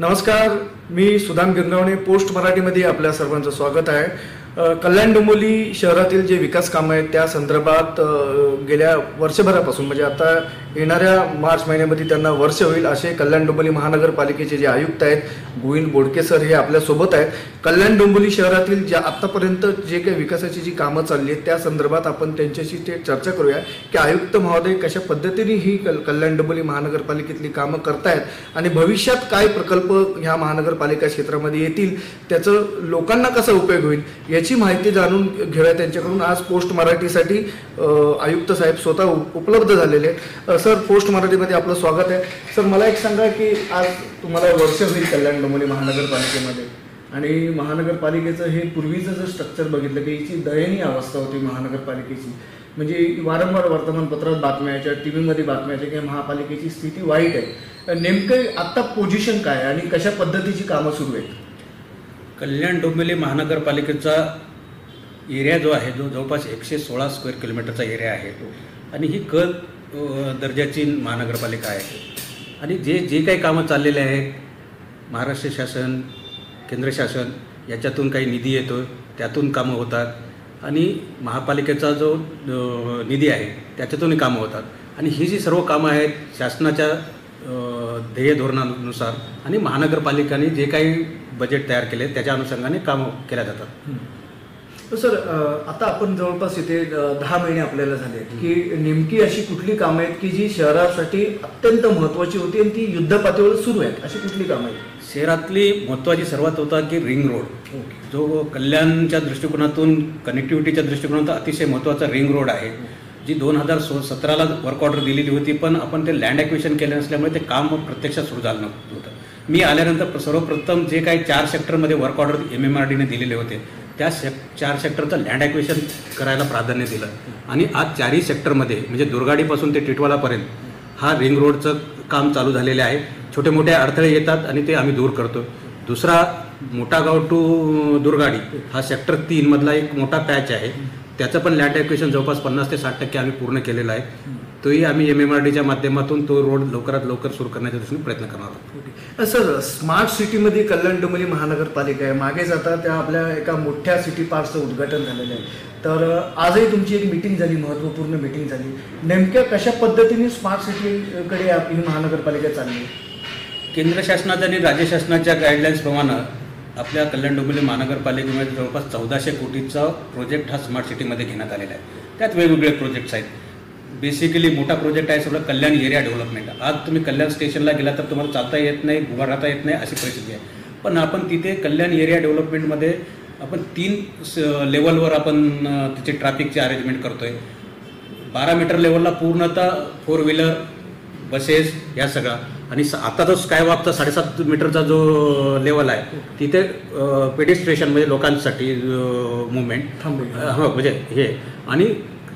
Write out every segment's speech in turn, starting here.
नमस्कार मी सुदाम गिरगावणे पोस्ट मराठीमध्ये आपल्या सर्वांचं स्वागत आहे. कल्याण डोंबोली शहरातील जे विकास कामं आहेत त्या संदर्भात गेल्या वर्षभरापासून म्हणजे आता येणाऱ्या मार्च महिन्यामध्ये त्यांना वर्ष होईल असे कल्याण डोंबिवली महानगरपालिकेचे जे आयुक्त आहेत गोविंद बोडके सर हे आपल्यासोबत आहेत. कल्याण डोंबिवली शहरातील ज्या आत्तापर्यंत जे काही विकासाची जी कामं चालली आहेत त्या संदर्भात आपण त्यांच्याशी ते चर्चा करूया की आयुक्त महोदय कशा पद्धतीने ही कल कल्याण डोंबिवली महानगरपालिकेतली कामं करतायत आणि भविष्यात काय प्रकल्प ह्या महानगरपालिका क्षेत्रामध्ये येतील त्याचं लोकांना कसा उपयोग होईल याची माहिती जाणून घेऊया त्यांच्याकडून. आज पोस्ट मराठीसाठी आयुक्त साहेब स्वतः उप- उपलब्ध झालेले आहेत. सर पोस्ट मराठीमध्ये आपलं स्वागत आहे. सर मला एक सांगा की आज तुम्हाला वर्ष होईल कल्याण डोंबिवली महानगरपालिकेमध्ये. आणि महानगरपालिकेचं हे पूर्वीचं जर स्ट्रक्चर बघितलं की याची दयनीय अवस्था होती महानगरपालिकेची. म्हणजे वारंवार वर्तमानपत्रात बातम्या यायच्या टी व्हीमध्ये बातम्या यायच्या की महापालिकेची स्थिती वाईट आहे. नेमकं आत्ता पोझिशन काय आहे आणि कशा पद्धतीची कामं सुरू आहेत? कल्याण डोंबिवली महानगरपालिकेचा एरिया जो आहे जो जवळपास एकशे सोळा स्क्वेअर किलोमीटरचा एरिया आहे. आणि ही कल दर्जाची महानगरपालिका आहे. आणि जे जे काही कामं चाललेले आहेत महाराष्ट्र शासन केंद्र शासन याच्यातून काही निधी येतो त्यातून कामं होतात. आणि महापालिकेचा जो निधी आहे त्याच्यातूनही कामं होतात. आणि ही जी सर्व कामं आहेत शासनाच्या ध्येय धोरणानुसार आणि महानगरपालिकांनी जे काही बजेट तयार केले त्याच्या अनुषंगाने कामं केल्या जातात. सर आता आपण जवळपास इथे दहा महिने आपल्याला झाले की नेमकी अशी कुठली कामं आहेत की जी शहरासाठी अत्यंत महत्वाची होती आणि ती युद्ध पातळीवर सुरू आहेत? अशी कुठली कामं आहेत? शहरातली महत्त्वाची सर्वात होता की रिंग रोड. जो कल्याणच्या दृष्टिकोनातून कनेक्टिव्हिटीच्या दृष्टिकोनातून अतिशय महत्त्वाचा रिंग रोड आहे जी दोन हजार सो सतराला वर्क ऑर्डर दिलेली होती पण आपण ते लँड ॲक्विशन केलं नसल्यामुळे ते काम प्रत्यक्षात सुरू झालं नव्हतं. मी आल्यानंतर सर्वप्रथम जे काही चार सेक्टरमध्ये work order M M R डीने दिलेले होते त्या सेक चार सेक्टरचं लँड ॲक्विशन करायला प्राधान्य दिलं. आणि आज चारही सेक्टरमध्ये म्हणजे दुर्गाडीपासून ते टिटवालापर्यंत हा रिंग रोडचं काम चालू झालेले आहे. छोटे मोठे अडथळे येतात आणि ते आम्ही दूर करतो. दुसरा मोठा गाव टू दुर्गाडी हा सेक्टर तीनमधला एक मोठा पॅच आहे. त्याचं पण लँड ॲक्विशन जवळपास पन्नास ते साठ टक्के आम्ही पूर्ण केलेलं आहे. तोही आम्ही एम एम आर डीच्या माध्यमातून तो रोड लवकरात लवकर सुरू करण्याच्या दृष्टीने प्रयत्न करणार आहोत. सर स्मार्ट सिटीमध्ये कल्याण डोंबिवली महानगरपालिका आहे. मागेच आता त्या आपल्या एका मोठ्या सिटी पार्कचं उद्घाटन झालेलं आहे. तर आजही तुमची एक मिटिंग झाली महत्त्वपूर्ण मिटिंग झाली. नेमक्या कशा पद्धतीने स्मार्ट सिटीकडे आपली महानगरपालिका चालली? आहे? केंद्र शासनाच्या आणि राज्य शासनाच्या गाईडलाईन्सप्रमाणे आपल्या कल्याण डोंबिवली महानगरपालिकेमध्ये जवळपास चौदाशे कोटीचा प्रोजेक्ट हा स्मार्ट सिटीमध्ये घेण्यात आलेला आहे. त्यात वेगवेगळे प्रोजेक्ट्स आहेत. बेसिकली मोठा प्रोजेक्ट आहे सगळं कल्याण एरिया डेव्हलपमेंट आज तुम्ही कल्याण स्टेशनला गेला तर तुम्हाला चालता येत नाही उभा राहता येत नाही अशी परिस्थिती आहे. पण आपण तिथे कल्याण एरिया डेव्हलपमेंटमध्ये आपण तीन लेवलवर आपण तिचे ट्रॅफिकचे अरेंजमेंट करतोय. बारा मीटर लेवलला पूर्णतः फोर व्हीलर बसेस या सगळा आणि आता जो स्कायवॉकचा साडेसात मीटरचा जो लेवल आहे तिथे पेडिस्ट्रेशन म्हणजे लोकांसाठी मुवमेंट थांबे. हो म्हणजे हे. आणि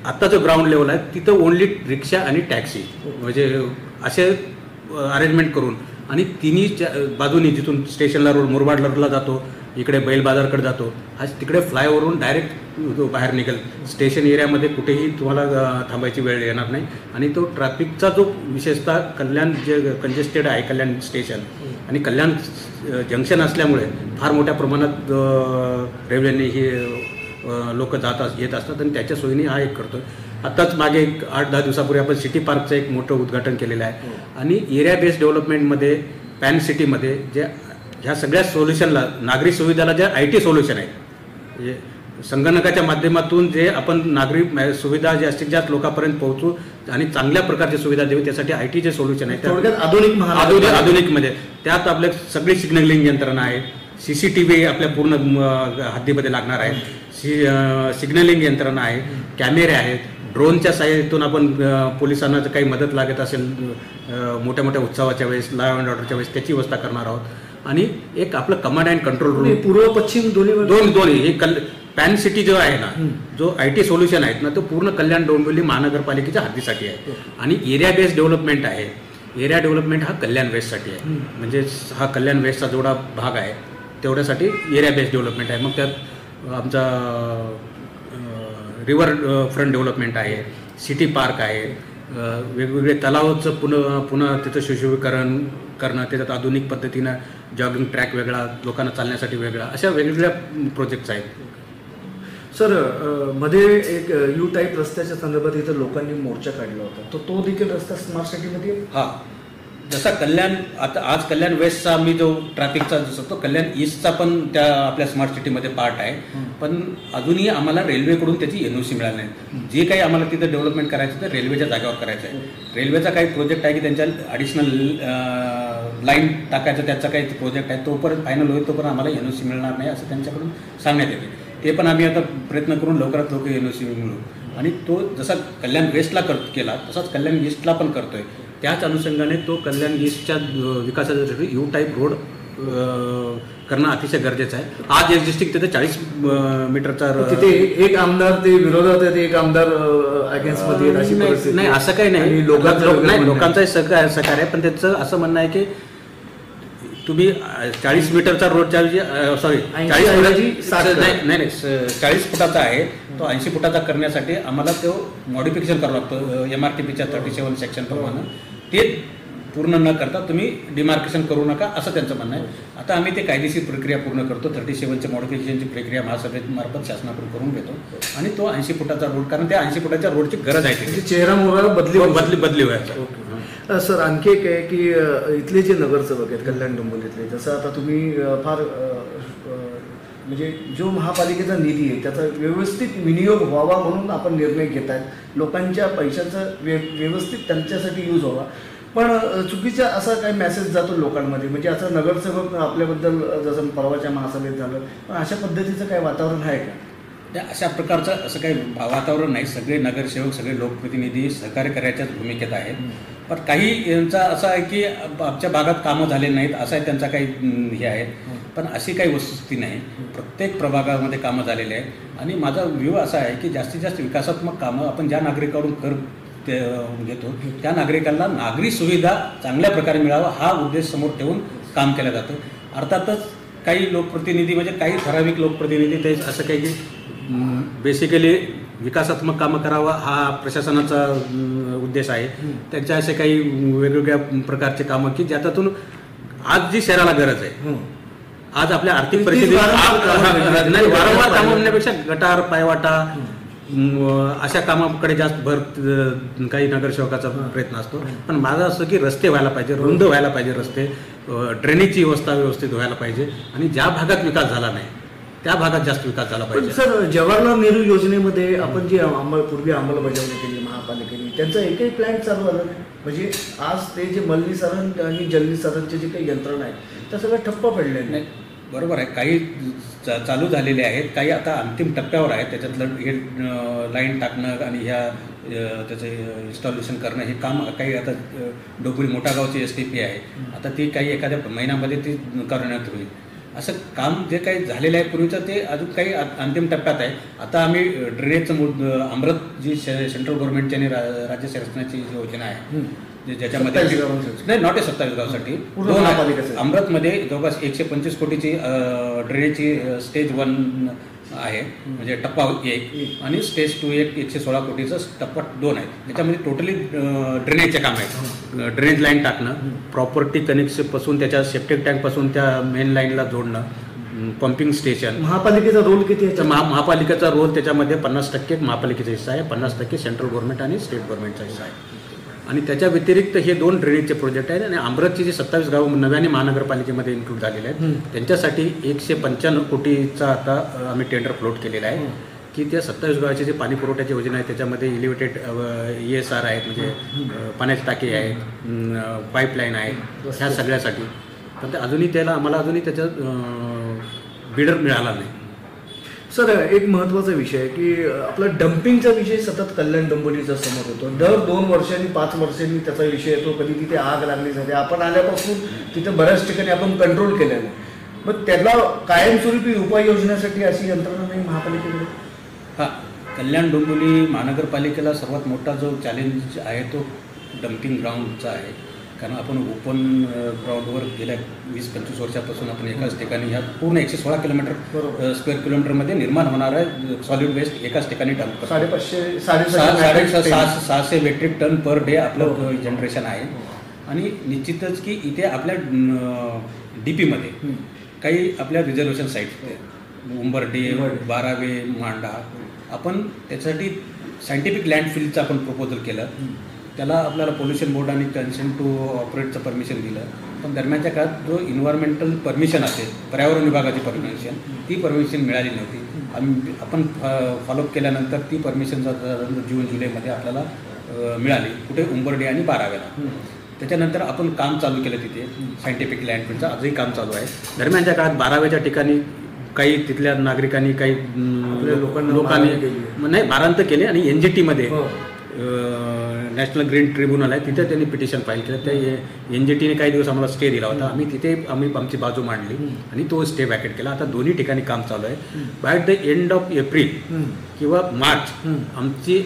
आत्ता जो ग्राउंड लेवल आहे तिथं ओनली रिक्षा आणि टॅक्सी म्हणजे असे अरेंजमेंट करून. आणि तिन्ही बाजूनी जिथून स्टेशनला रोड मुरबाड रोडला जातो इकडे बैल बाजारकडे जातो आज तिकडे फ्लायओव्हरहून डायरेक्ट बाहेर निघेल. स्टेशन एरियामध्ये कुठेही तुम्हाला थांबायची वेळ येणार नाही. आणि तो ट्रॅफिकचा जो विशेषतः कल्याण जे कंजेस्टेड आहे कल्याण स्टेशन आणि कल्याण जंक्शन असल्यामुळे फार मोठ्या प्रमाणात रेल्वेने ही लोक जात येत असतात आणि त्याच्या सोयीने हा एक करतो आत्ताच मागे एक आठ दहा दिवसापूर्वी आपण सिटी पार्कचं एक मोठं उद्घाटन केलेलं आहे. आणि एरिया बेस्ड डेव्हलपमेंटमध्ये पॅन सिटीमध्ये जे ह्या सगळ्या सोल्युशनला नागरी सुविधाला जे आय टी सोल्युशन आहे म्हणजे संगणकाच्या माध्यमातून जे आपण नागरी सुविधा जास्तीत जास्त लोकांपर्यंत पोहोचू आणि चांगल्या प्रकारची सुविधा देऊ त्यासाठी आय टीचे सोल्युशन आहे. त्या- थोडक्यात आधुनिक आधुनिक आधुनिकमध्ये. त्यात आपल्या सगळी सिग्नलिंग यंत्रणा आहे. सी सी टी व्ही आपल्या पूर्ण हद्दीमध्ये लागणार आहे. सी सिग्नलिंग यंत्रणा आहे कॅमेरे आहेत ड्रोनच्या सहाय्यातून आपण पोलिसांना जर काही मदत लागत असेल मोठ्या मोठ्या उत्सवाच्या वेळेस लॉ अँड ऑर्डरच्या वेळेस त्याची व्यवस्था करणार आहोत. आणि एक आपलं कमांड अँड कंट्रोल रूम पूर्व पश्चिम दोन्ही दोन दोन्ही हे कल पॅन सिटी जो आहे ना जो आय टी सोल्युशन आहेत ना तो पूर्ण कल्याण डोंबिवली महानगरपालिकेच्या हद्दीसाठी आहे. आणि एरिया बेस्ड डेव्हलपमेंट आहे. एरिया डेव्हलपमेंट हा कल्याण वेस्टसाठी आहे. म्हणजे हा कल्याण वेस्टचा जेवढा भाग आहे तेवढ्यासाठी एरिया बेस्ड डेव्हलपमेंट आहे. मग त्यात आमचा रिव्हर फ्रंट डेव्हलपमेंट आहे सिटी पार्क आहे वेगवेगळे तलावाचं पुन्हा पुन्हा तिथं सुशोभीकरण करणं त्याच्यात आधुनिक पद्धतीनं जॉगिंग ट्रॅक वेगळा लोकांना चालण्यासाठी वेगळा अशा वेगवेगळ्या प्रोजेक्ट्स आहेत. सरमध्ये एक यू टाईप रस्त्याच्या संदर्भात इथं लोकांनी मोर्चा काढला होता. तर तो देखील रस्ता स्मार्ट सिटीमध्ये हा. जसा कल्याण आता आज कल्याण वेस्टचा मी जो ट्रॅफिकचा जसं तो कल्याण ईस्टचा पण त्या आपल्या स्मार्ट सिटीमध्ये पार्ट आहे. पण अजूनही आम्हाला रेल्वेकडून त्याची एन ओ सी मिळाली नाही. जे काही आम्हाला तिथं डेव्हलपमेंट करायचं तर रेल्वेच्या जागेवर करायचं आहे. रेल्वेचा काही प्रोजेक्ट आहे की त्यांच्या ॲडिशनल लाईन टाकायचं त्याचा काही प्रोजेक्ट आहे तोपर्यंत फायनल होईल तोपर्यंत आम्हाला एन ओ सी मिळणार नाही असं त्यांच्याकडून सांगण्यात येते. ते पण आम्ही आता प्रयत्न करून लवकरात लवकर एन ओ सी मिळू. आणि तो जसा कल्याण वेस्टला कर केला तसाच कल्याण ईस्टला पण करतोय. त्याच अनुषंगाने तो कल्याण ईस्टच्या विकासासाठी यू टाईप रोड करणं अतिशय गरजेचं आहे आज एक्झिस्टिंग तिथे चाळीस मीटरचा तिथे एक आमदार ते विरोधात आहेत एक आमदार अगेन्स्टमध्ये नाही परिस्थिती नाही, असं काही नाही लोकांचं लोक- वेगळं नाही म्हणणं आहे. लोकांचं सहकार सहकार्य आहे पण त्यांचं असं म्हणणं आहे की तुम्ही चाळीस मीटरचा रोडच्या सॉरी 80 चाळीस ऐवजी 60 करा. नाही नाही चाळीस फुटाचा आहे तो ऐंशी फुटाचा करण्यासाठी आम्हाला तो मॉडिफिकेशन करावं लागतं एम आर टी पीच्या थर्टी सेवन सेक्शन प्रमाणे. ते पूर्ण न करता तुम्ही डिमार्केशन करू नका असं त्यांचं म्हणणं आहे. आता आम्ही ते कायदेशीर प्रक्रिया पूर्ण करतो. थर्टी सेवनच्या मॉडिफिकेशनची प्रक्रिया महासभेमार्फत शासनाकडून करून घेतो. आणि तो ऐंशी फुटाचा रोड कारण त्या ऐंशी फुटाच्या रोडची गरज आहे. म्हणजे चेहरा मोहरा बदली बदली बदली व्हायचा सर आणखी एक आहे की इथले जे नगरसेवक आहेत कल्याण डोंबिवलीतले जसं आता तुम्ही फार म्हणजे जो महापालिकेचा निधी आहे त्याचा व्यवस्थित विनियोग व्हावा म्हणून आपण निर्णय घेत आहेत लोकांच्या पैशाचा व्य व्यवस्थित त्यांच्यासाठी यूज व्हावा. पण चुकीचा असा काही मेसेज जातो लोकांमध्ये. म्हणजे असं नगरसेवक आपल्याबद्दल जसं परवाच्या महासभेत झालं पण अशा पद्धतीचं काय वातावरण आहे का? त्या अशा प्रकारचं असं काही वातावरण नाही. सगळे नगरसेवक सगळे लोकप्रतिनिधी सहकार्य करायच्याच भूमिकेत आहेत. पण काही यांचा असं आहे की आमच्या भागात कामं झाले नाहीत असा आहे त्यांचा काही हे आहे. पण अशी काही वस्तुस्थिती नाही. प्रत्येक प्रभागामध्ये कामं झालेले आहेत. आणि माझा व्ह्यू असा आहे की जास्तीत जास्त विकासात्मक कामं आपण ज्या नागरिकाकडून कर ते घेतो त्या नागरिकांना नागरी सुविधा चांगल्या प्रकारे मिळावा हा उद्देश समोर ठेवून काम केलं जातं. अर्थातच काही लोकप्रतिनिधी म्हणजे काही ठराविक लोकप्रतिनिधी ते असं काही बेसिकली विकासात्मक कामं करावा हा प्रशासनाचा उद्देश आहे. त्यांच्या असे काही वेगवेगळ्या प्रकारचे कामं की ज्याच्यातून आज जी शहराला गरज आहे आज आपल्या आर्थिक परिस्थिती वारंवार कामं म्हणण्यापेक्षा गटार पायवाटा अशा कामाकडे जास्त भर काही नगरसेवकाचा प्रयत्न असतो. पण माझं असं की रस्ते व्हायला पाहिजे रुंद व्हायला पाहिजे रस्ते. ड्रेनेजची व्यवस्था व्यवस्थित व्हायला पाहिजे. आणि ज्या भागात विकास झाला नाही त्या भागात जास्त विकास झाला पण पाहिजे. सर जवाहरलाल नेहरू योजनेमध्ये आपण जी अंमल पूर्वी अंमलबजावणी केली महापालिकेने त्यांचा एकही प्लॅन चालू झाला नाही. म्हणजे आज ते जे मलनीकरण आणि जलनीकरणचे जे काही यंत्रणा आहे त्या सगळं ठप्प पडले नाही बरोबर आहे. काही चा- चालू झालेले आहेत. काही आता अंतिम टप्प्यावर आहेत. त्याच्यातलं हे लाईन टाकणं आणि ह्या त्याचं इन्स्टॉलेशन करणं हे काम काही आता डोंबिवली मोठा गावची एस टी पी आहे. आता ती काही एखाद्या महिन्यामध्ये ती करण्यात होईल. असं काम जे काही झालेलं आहे पूर्वीचं ते अजून काही अंतिम टप्प्यात आहे आता आम्ही ड्रेनेजचं मुद अमृत जी सेंट्रल गव्हर्नमेंटची आणि राज्य शासनाची जी योजना आहे ज्याच्यामध्ये 27 गावांसाठी. नाही नॉट ए सत्तावीस गावासाठी. अमृतमध्ये जवळपास एकशे पंचवीस कोटीची ड्रेनेजची स्टेज वन आहे. म्हणजे टप्पा एक आणि स्टेज टू एक एकशे सोळा कोटीचं टप्पा दोन आहे त्याच्यामध्ये टोटली ड्रेनेजचे काम आहे ड्रेनेज लाईन टाकणं प्रॉपर्टी कनेक्शनपासून त्याच्या सेप्टिक टँकपासून त्या मेन लाईनला जोडणं पंपिंग स्टेशन महापालिकेचा रोल किती आहे? महा महापालिकेचा रोल त्याच्यामध्ये पन्नास टक्के महापालिकेचा हिस्सा आहे पन्नास टक्के सेंट्रल गव्हर्नमेंट आणि स्टेट गव्हर्नमेंटचा हिस्सा आहे. आणि त्याच्या व्यतिरिक्त हे दोन ड्रेनेजचे प्रोजेक्ट आहेत आणि अमृतची जे सत्तावीस गाव नव्याने महानगरपालिकेमध्ये इन्क्लूड झालेले आहेत. त्यांच्यासाठी एकशे पंच्याण्णव कोटीचा आता आम्ही टेंडर फ्लोट केलेला आहे. की त्या सत्तावीस गावाची जी पाणी पुरवठ्याची योजना आहे त्याच्यामध्ये इलिव्हेटेड ई एस आर आहेत म्हणजे पाण्याची टाकी आहेत पाईपलाईन आहेत ह्या सगळ्यासाठी. पण ते अजूनही त्याला आम्हाला अजूनही त्याच्यात बिडर मिळाला नाही. सर एक महत्त्वाचा विषय की आपला डम्पिंगचा विषय सतत कल्याण डोंबोलीचा समोर होतो. दर दोन वर्षांनी पाच वर्षांनी त्याचा विषय येतो. कधी तिथे आग लागली जाते. आपण आल्यापासून तिथे बऱ्याच ठिकाणी आपण कंट्रोल केलेलं आहे. मग त्याला कायमस्वरूपी उपाययोजनासाठी अशी यंत्रणा नाही महापालिकेकडे? हा कल्याण डोंबिवली महानगरपालिकेला सर्वात मोठा जो चॅलेंज आहे तो डम्पिंग ग्राउंडचा आहे. कारण आपण ओपन ग्राउंडवर गेल्या वीस पंचवीस वर्षापासून आपण एकाच ठिकाणी ह्या पूर्ण एकशे सोळा किलोमीटर. स्क्वेअर किलोमीटरमध्ये निर्माण होणारा सॉलिड वेस्ट एकाच ठिकाणी करतो. साडेपाचशे साडे. सहाशे मेट्रिक टन पर डे हो. आपलं जनरेशन आहे. आणि निश्चितच की इथे आपल्या डी पीमध्ये. काही आपल्या रिझर्वेशन साईट्स उंबरडे. बारावे मांडा. आपण त्याच्यासाठी सायंटिफिक लँड फिल्डचं आपण प्रपोजल केलं. त्याला आपल्याला पोल्युशन बोर्ड आणि कन्सेंट टू ऑपरेटचं परमिशन दिलं पण दरम्यानच्या काळात जो इन्व्हायरमेंटल परमिशन असेल पर्यावरण विभागाची परमिशन ती परमिशन मिळाली नव्हती आम्ही आपण फॉलोअप केल्यानंतर ती परमिशन जून जुलैमध्ये आपल्याला मिळाली कुठे उंबरडे आणि बाराव्याला. त्याच्यानंतर आपण काम चालू केलं तिथे सायंटिफिक लँड फिल्डचं आजही काम चालू आहे दरम्यानच्या काळात बाराव्याच्या ठिकाणी काही तिथल्या नागरिकांनी काही लोकांना. नाही मारांत केले आणि एन जी टीमध्ये हो. नॅशनल ग्रीन ट्रिब्युनल आहे. तिथे त्यांनी पिटिशन फाईल केलं. त्या एन जी टीने काही दिवस आम्हाला स्टे दिला होता. आम्ही तिथे आम्ही आमची बाजू मांडली आणि तो स्टे वॅकेट केला. आता दोन्ही ठिकाणी काम चालू आहे. By the end of April. किंवा मार्च. आमची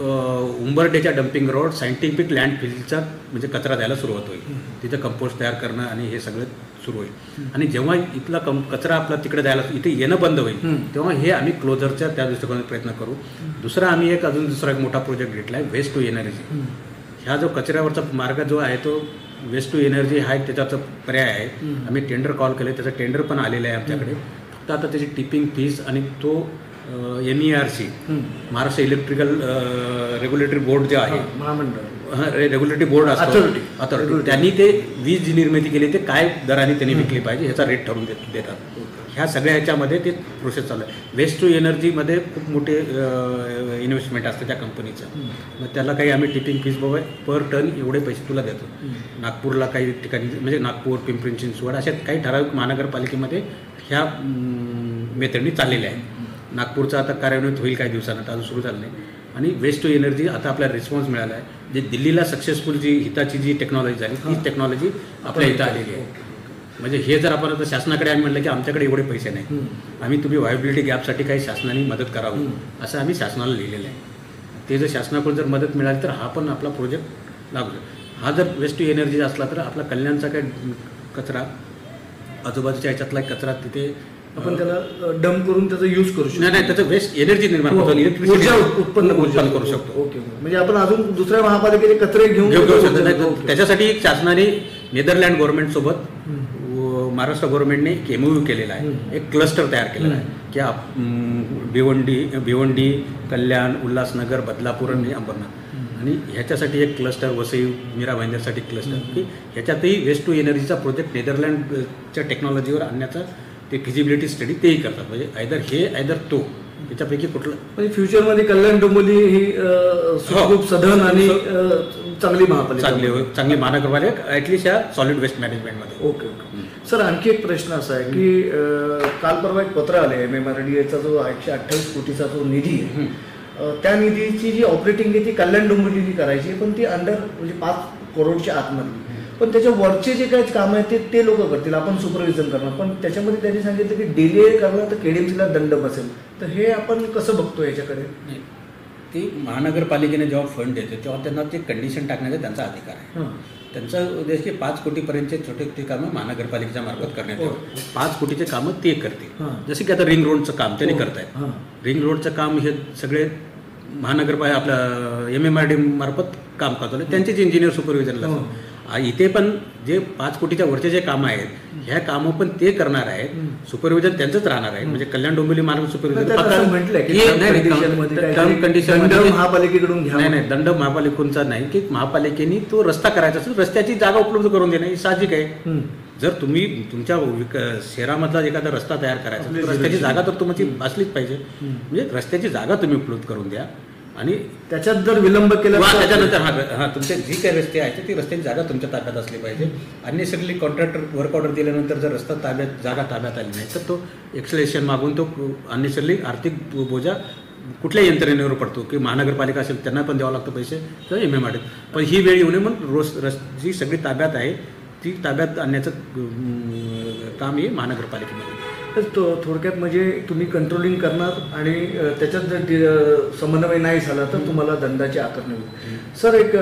उंबरडेच्या डम्पिंग रोड सायंटिफिक लँड फिल्डचा म्हणजे कचरा द्यायला सुरुवात होईल. तिथे कंपोस्ट तयार करणं आणि हे सगळं सुरू होईल. आणि जेव्हा इथला कं कचरा आपला तिकडे द्यायला इथे येणं बंद होईल. तेव्हा हे आम्ही क्लोजरच्या त्या दृष्टिकोनात प्रयत्न करू. दुसरा आम्ही एक अजून दुसरा एक मोठा प्रोजेक्ट घेतला आहे वेस्ट टू एनर्जी. ह्या जो कचऱ्यावरचा मार्ग जो आहे तो वेस्ट टू एनर्जी हा एक त्याचा पर्याय आहे. आम्ही टेंडर कॉल केलं त्याचं टेंडर पण आलेलं आहे आमच्याकडे. फक्त आता त्याची टिपिंग फीस आणि तो N E R C. Maharashtra electrical regulatory board जे आहे. हा, महामंडळ. Regulatory board. अथॉरिटी. त्यांनी ते वीज जी निर्मिती केली ते काय दराने त्यांनी विकली पाहिजे ह्याचा रेट ठरवून देत देतात. ह्या सगळ्या ह्याच्यामध्ये ते प्रोसेस चालू आहे. वेस्ट टू एनर्जीमध्ये खूप मोठे इन्व्हेस्टमेंट असतं त्या कंपनीचं मग त्याला काही आम्ही टिपिंग फीस बाबा पर टन एवढे पैसे तुला देतो. नागपूरला काही ठिकाणी म्हणजे नागपूर पिंपरी चिंचवड अशा काही ठराविक महानगरपालिकेमध्ये ह्या मेथडनी चाललेल्या आहेत. नागपूरचं आता कार्यान्वित होईल काही दिवसानंतर अजून सुरू झालं नाही. आणि वेस्ट टू एनर्जी आता आपल्याला रिस्पॉन्स मिळाला आहे जे दिल्लीला सक्सेसफुल जी हिताची जी टेक्नॉलॉजी झाली ती टेक्नॉलॉजी आपल्या इथं आलेली आहे. म्हणजे हे जर आपण आता शासनाकडे आम्ही म्हटलं की आमच्याकडे एवढे पैसे नाही. आम्ही तुम्ही व्हायबिलिटी गॅपसाठी काही शासनाने मदत करावं असं आम्ही शासनाला लिहिलेलं आहे. ते जर शासनाकडून जर मदत मिळाली तर हा पण आपला प्रोजेक्ट लागू हा जर वेस्ट टू एनर्जी असला तर आपला कल्याणचा काय कचरा आजूबाजूच्या ह्याच्यातला कचरा तिथे आपण त्याला डंप करून त्याचा युज करू शकतो. नाही नाही त्याचं वेस्ट एनर्जी निर्माण हो. करतो electricity ऊर्जा उत्पन्न उत्पन्न करू शकतो. ओके म्हणजे आपण अजून दुसऱ्या महापालिकेचे कचरे घेऊन घेऊ शकतो. त्याच्यासाठी शासनाने नेदरलँड गव्हर्नमेंट सोबत महाराष्ट्र गव्हर्नमेंटने एक एमओयू केलेला आहे. एक क्लस्टर तयार केलेला आहे. की आप- भिवंडी भिवंडी कल्याण उल्हासनगर बदलापूर आणि अंबरनाथ. आणि ह्याच्यासाठी एक क्लस्टर वसई मीरा भाईंदरसाठी क्लस्टर की ह्याच्यातही वेस्ट टू एनर्जीचा प्रोजेक्ट नेदरलँडच्या टेक्नॉलॉजीवर आणण्याचा ते फिजिबिलिटी स्टडी तेही करतात. म्हणजे आयदर हे आयदर तो. त्याच्यापैकी कुठलं? म्हणजे फ्युचरमध्ये कल्याण डोंबिवली ही अ, सुखरूप सधन आणि चांगली महापालिका चांगली चांगली महानगरपालिका ॲटलिस्ट या सॉलिड वेस्ट मॅनेजमेंटमध्ये ओके ओके. सर आणखी एक प्रश्न असा आहे की काल परवा एक पत्र आले एम एम आर डी एचा जो एकशे अठ्ठावीस कोटीचा जो निधी आहे त्या निधीची जी ऑपरेटिंग आहे ती कल्याण डोंबिवलीनी करायची पण ती अंडर म्हणजे पाच करोडच्या आतमधली. पण त्याच्या वरचे जे काही काम आहे ते ते लोक करतील आपण सुपरविजन करणार. पण त्याच्यामध्ये त्यांनी सांगितलं की डिले करणार तर केडीएमसीला दंड बसेल. तर हे आपण कसं बघतो याच्याकडे. ते महानगरपालिकेने जेव्हा फंड देते तेव्हा त्यांना ते कंडिशन टाकण्याचा त्यांचा अधिकार आहे. त्यांचा उद्देश की पाच कोटीपर्यंतचे छोटे छोटे कामं महानगरपालिकेच्या मार्फत करण्यात हो. यावं. पाच कोटीचे कामं ते करतील. जसे की आता रिंग रोडचं काम त्यांनी हो. करतायत. हां. रिंग रोडचं काम हे सगळे महानगरपालिका आपलं एम एम आर डी मार्फत काम करतो त्यांचेच इंजिनियर सुपरविजनला इथे पण जे पाच कोटीच्या वरचे जे कामं आहेत ह्या कामं पण ते करणार आहेत. सुपरविजन त्यांचंच राहणार आहे. म्हणजे कल्याण डोंबिवली मार्ग कंडिशन दंड महापालिकेकडून. नाही नाही दंड महापालिकेचा नाही की महापालिकेने तो रस्ता करायचा असेल रस्त्याची जागा उपलब्ध करून देणं ही साहजिक आहे. जर तुम्ही तुमच्या शहरामधला एखादा रस्ता तयार करायचा रस्त्याची. जागा तर तुमची असलीच पाहिजे. म्हणजे रस्त्याची जागा तुम्ही उपलब्ध करून द्या. आणि त्याच्यात जर विलंब केला त्याच्यानंतर हा हा तुमचे जी काही रस्ते आहेत ती रस्त्याची जागा तुमच्या ताब्यात असली पाहिजे. अननेसरली कॉन्ट्रॅक्टर वर्क ऑर्डर दिल्यानंतर जर रस्ता ताब्यात जागा ताब्यात आली नाही तर तो एक्सलेशन मागून तो अननेसरली आर्थिक बोजा कुठल्या यंत्रणेवर पडतो. की महानगरपालिका असेल त्यांना पण द्यावं लागतं पैसे तर एम एम पण ही वेळ येऊ नये म्हणून रोज रस जी सगळी ताब्यात आहे ती ताब्यात आणण्याचं काम हे महानगरपालिकेमध्ये थोडक्यात म्हणजे तुम्ही कंट्रोलिंग करणार आणि त्याच्यात जर समन्वय नाही झाला तर तुम्हाला दंडाची आकारणी होईल सर एक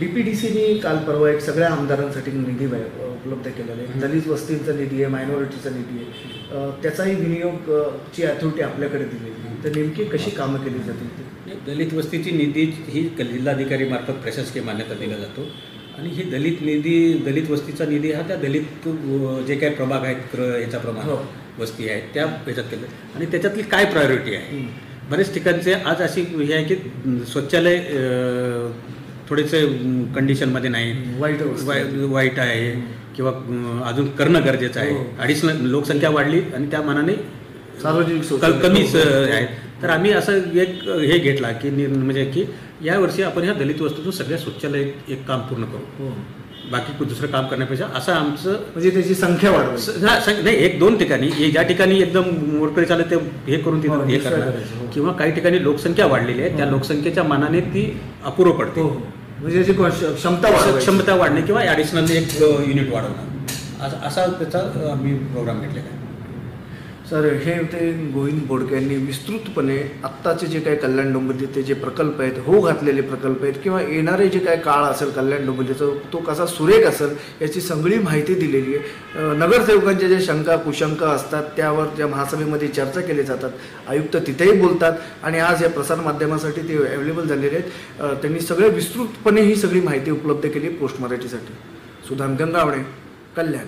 डी पी डी सीने काल परवा एक सगळ्या आमदारांसाठी निधी उपलब्ध केलेला आहे. दलित वस्तींचा निधी आहे मायनॉरिटीचा निधी आहे. त्याचाही विनियोग अ, ची अथॉरिटी आपल्याकडे दिलेली तर नेमकी कशी कामं केली जातील दलित वस्तीची निधी ही जिल्हाधिकारी मार्फत प्रशासकीय मान्यता दिला जातो. आणि ही दलित निधी दलित वस्तीचा निधी हा त्या दलित जे काही प्रभाग आहेत क्र याच्या हो. वस्ती आहेत त्या ह्याच्यात केलं आणि त्याच्यातली काय प्रायोरिटी आहे. बरेच ठिकाणचे आज अशी हे आहे की शौचालय थोडेसे कंडिशनमध्ये नाही वाईट वाईट आहे किंवा अजून करणं गरजेचं आहे हो. ॲडिशनल लोकसंख्या वाढली आणि त्या मानाने सार्वजनिक. कमीच. आहे तर आम्ही असं एक हे घेतला की म्हणजे की यावर्षी आपण ह्या दलित वस्तूतून सगळ्या शौचालय एक काम पूर्ण करू हो. बाकी दुसरं काम करण्यापेक्षा असं आमचं म्हणजे त्याची संख्या हा, स- नाही एक दोन ठिकाणी हे ज्या ठिकाणी एकदम मोडकळी चालत ते हे करून हो, तिथं हे दुसरं करणार हो. किंवा काही ठिकाणी लोकसंख्या वाढलेली आहे त्या हो. लोकसंख्येच्या मानाने ती अपूर्व पडते हो हो म्हणजे क्षमता. क्षमता वाढणे किंवा ॲडिशनल एक युनिट वाढवणं असा त्याचा आम्ही प्रोग्राम घेतलेला आहे सर हे ते गोविंद बोडक्यांनी विस्तृतपणे आत्ताचे जे काही कल्याण डोंबिवली ते जे प्रकल्प आहेत हो घातलेले प्रकल्प आहेत किंवा येणारे जे काय काळ असेल कल्याण डोंबिवलीचा तो कसा सुरेख असेल याची सगळी माहिती दिलेली आहे. नगरसेवकांच्या ज्या शंका कुशंका असतात त्यावर ज्या महासभेमध्ये चर्चा केली जातात आयुक्त तिथेही बोलतात आणि आज या प्रसारमाध्यमासाठी ते अवेलेबल झालेले आहेत. त्यांनी सगळे विस्तृतपणे ही सगळी माहिती उपलब्ध केली पोस्ट मराठीसाठी. सुधाम गंगावणे कल्याण.